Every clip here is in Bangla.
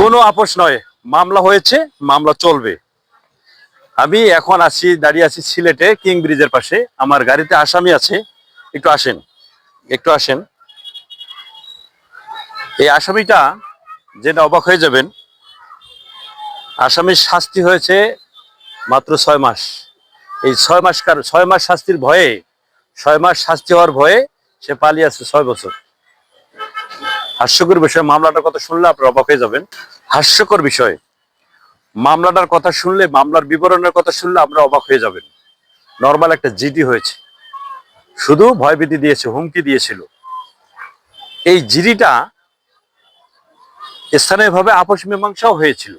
কোনো আপোষ নয়। মামলা হয়েছে, মামলা চলবে। আমি এখন আছি, দাঁড়িয়ে আছি সিলেটে কিং ব্রিজের পাশে। আমার গাড়িতে আসামি আছে। একটু আসেন একটু আসেন। এই আসামিটা যেটা অবাক হয়ে যাবেন। আসামির শাস্তি হয়েছে মাত্র ছয় মাস। এই ছয় মাস কার ছয় মাস শাস্তির ভয়ে, ছয় মাস শাস্তি হওয়ার ভয়ে সে পালিয়ে আছে ছয় বছর। হাস্যকর বিষয়, মামলাটার কথা শুনলে আপনারা অবাক হয়ে যাবেন। হাস্যকর বিষয়, মামলাটার কথা শুনলে, মামলার বিবরণের কথা শুনলে আমরা অবাক হয়ে যাবেন। নর্মাল একটা জিডি হয়েছে। শুধু ভয়ভীতি দিয়েছে, হুমকি দিয়েছিল। এই জিডিটা স্থানীয়ভাবে আপোষ মীমাংসাও হয়েছিল,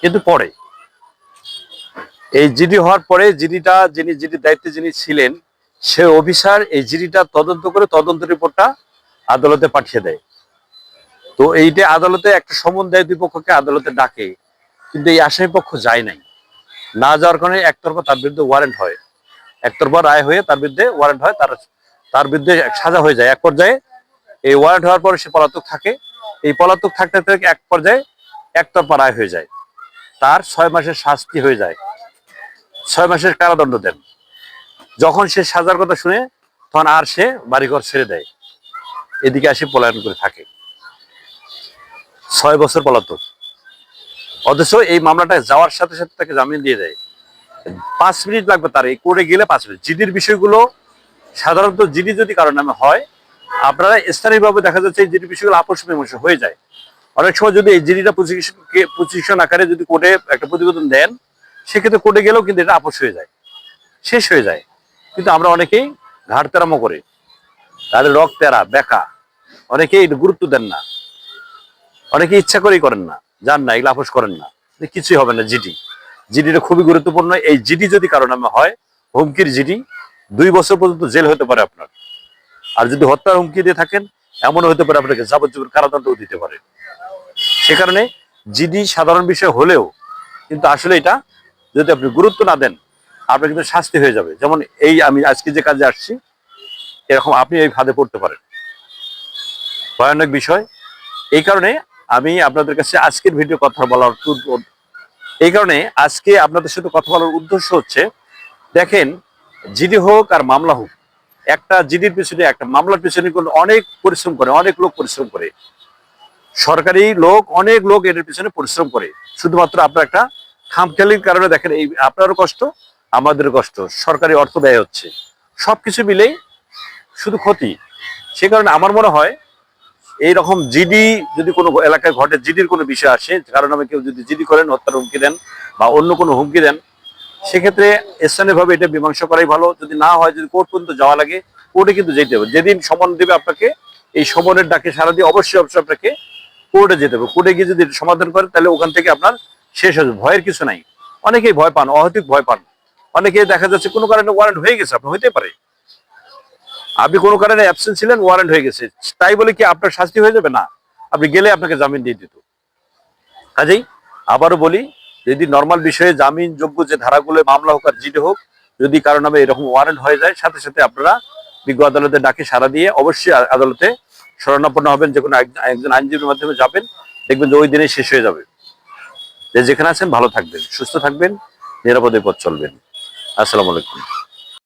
কিন্তু পরে। এই জিডি হওয়ার পরে জিডিটা, যিনি জিডি দায়িত্বে যিনি ছিলেন, সে অফিসার এই জিডিটা তদন্ত করে তদন্ত রিপোর্টটা আদালতে পাঠিয়ে দেয়। তো এইটা আদালতে একটা সমন দেয় দুই পক্ষকে, আদালতে ডাকে। কিন্তু এই আসামি পক্ষ যায় নাই। না যাওয়ার কারণে একতরফা তার বিরুদ্ধে ওয়ারেন্ট হয়। একতরফা রায় হয়ে তার বিরুদ্ধে ওয়ারেন্ট হয়, তার তার বিরুদ্ধে সাজা হয়ে যায়। এক পর্যায়ে এই ওয়ারেন্ট হওয়ার পরে সে পলাতক থাকে। এই পলাতক থাকতে থাকতে এক পর্যায়ে একতরফা রায় হয়ে যায়। তার ছয় মাসের শাস্তি হয়ে যায়। ছয় মাসের কারাদণ্ড দেন। যখন সে সাজার কথা শুনে, তখন আর সে বাড়িঘর ছেড়ে দেয়। এদিকে আসে পলায়ন করে থাকে। ছয় বছর পলাতক অথচ এই মামলাটা যাওয়ার সাথে সাথে তাকে জামিন দিয়ে দেয়। পাঁচ মিনিট লাগবে তার এই কোর্টে গেলে পাঁচ মিনিট। জিডির বিষয়গুলো সাধারণত জিডি যদি কারোর নামে হয়, আপনারা স্থানীয়ভাবে দেখা যাচ্ছে এই জিডি বিষয়গুলো আপোষ হয়ে যায়। অনেক সময় যদি এই জিডিটা প্রসিকিউশনকে প্রসিকিউশন আকারে যদি কোর্টে একটা প্রতিবেদন দেন, সেক্ষেত্রে কোর্টে গেলেও কিন্তু এটা আপোষ হয়ে যায়। শেষ হয়ে যায়। কিন্তু আমরা অনেকেই ঘাট তেরামো করে। তাদের রক তেরা বেকা অনেকেই গুরুত্ব দেন না। অনেকে ইচ্ছা করেই করেন না, যান না, এগুলো আপোষ করেন না। কিছুই হবে না জিডি। জিডিটা খুবই গুরুত্বপূর্ণ। এই জিডি যদি কারও নামে হয়, হুমকির জিডি, দুই বছর পর্যন্ত জেল হতে পারে আপনার। আর যদি হত্যার হুমকি দিয়ে থাকেন, এমনও হতে পারে আপনাকে যাবজ্জীবন কারাদণ্ডও দিতে পারে। সে কারণে জিডি সাধারণ বিষয় হলেও কিন্তু আসলে এটা যদি আপনি গুরুত্ব না দেন, আপনার কিন্তু শাস্তি হয়ে যাবে। যেমন এই আমি আজকে যে কাজে আসছি, এরকম আপনি এই ফাঁদে পড়তে পারেন। ভয়ানক বিষয়। এই কারণে আমি আপনাদের কাছে আজকের ভিডিও কথা বলার এই কারণে আজকে আপনাদের সাথে কথা বলার উদ্দেশ্য হচ্ছে, দেখেন, জিডি হোক আর মামলা হোক, একটা জিডির পিছনে একটা মামলার পিছনে অনেক পরিশ্রম করে, অনেক লোক পরিশ্রম করে। সরকারি লোক, অনেক লোক এটার পিছনে পরিশ্রম করে। শুধুমাত্র আপনার একটা খামখেয়ালির কারণে দেখেন, এই আপনারও কষ্ট আমাদের কষ্ট, সরকারি অর্থ ব্যয় হচ্ছে। সবকিছু মিলেই শুধু ক্ষতি। সে কারণে আমার মনে হয় এই রকম জিডি যদি কোনো এলাকায় ঘটে, জিডির কোনো বিষয় আসে কারণ আমি কেউ যদি জিডি করেন, হত্যার হুমকি দেন বা অন্য কোনো হুমকি দেন, সেক্ষেত্রে স্থানীয়ভাবে এটা মীমাংসা করাই ভালো। যদি না হয়, যদি কোর্ট পর্যন্ত যাওয়া লাগে, কোর্টে কিন্তু যেতে হবে। যেদিন সমন দেবে আপনাকে, এই সমনের ডাকে সারা দিয়ে অবশ্যই অবশ্যই আপনাকে কোর্টে যেতে হবে। কোর্টে গিয়ে যদি সমাধান করেন, তাহলে ওখান থেকে আপনার শেষ হয়ে ভয়ের কিছু নাই। অনেকেই ভয় পান, অহেতুক ভয় পান। অনেকে দেখা যাচ্ছে কোনো কারণে ওয়ারেন্ট হয়ে গেছে আপনার হইতে পারে। আপনি কোনো কারণে অ্যাবসেন্ট ছিলেন ওয়ারেন্ট হয়ে গেছে। তাই বলে কি আপনার শাস্তি হয়ে যাবে? না। আপনি গেলে আপনাকে জামিন দিয়ে দিত। কাজেই আবারও বলি, যদি নর্মাল বিষয়ে জামিন যোগ্য যে ধারাগুলো, মামলা হোক আর জিডি হোক, যদি কারও নামে এরকম ওয়ারেন্ট হয়ে যায়, সাথে সাথে আপনারা বিজ্ঞ আদালতে ডাকে সারা দিয়ে অবশ্যই আদালতে শরণাপন্ন হবেন। যে কোনো একজন আইনজীবীর মাধ্যমে যাবেন, দেখবেন যে ওই দিনে শেষ হয়ে যাবে। যে যেখানে আছেন, ভালো থাকবেন, সুস্থ থাকবেন, নিরাপদে পথ চলবেন। আসসালামু আলাইকুম।